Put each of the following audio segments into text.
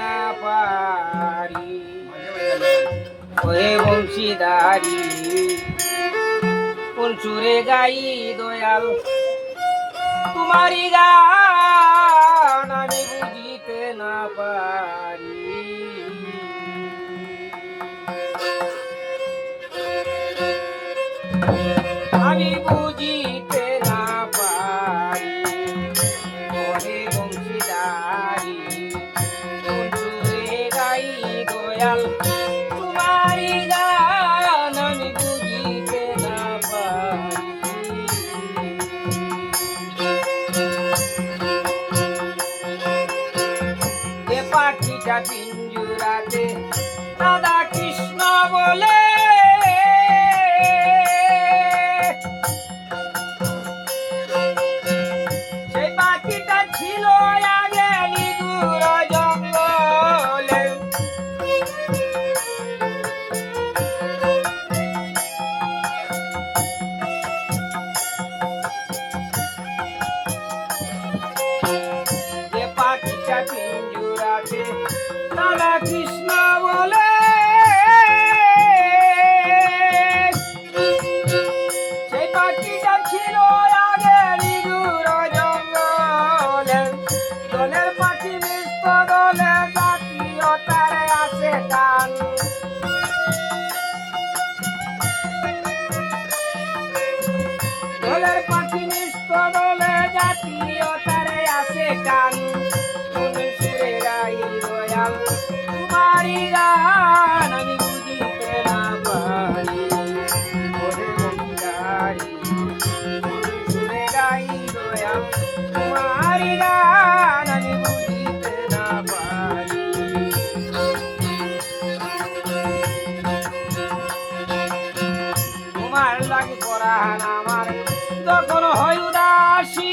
না পারি। ওহে বংশীদারি কোন গাই দয়াল তোমারি গান আমি বুঝিতে না পারি। আমি বুঝি পিঞ্জুরাতে দাদা কৃষ্ণ বলে রাগ করান আমার। যখন হয় উদাসী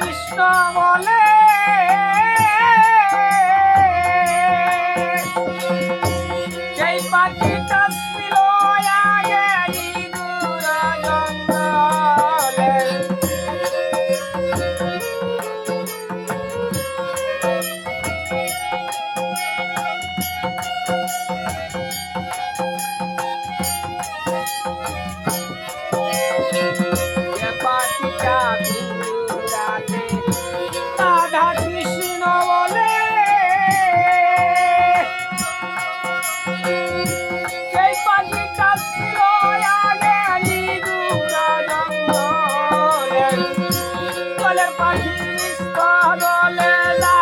কৃষ্ণ বলে। পাগলে না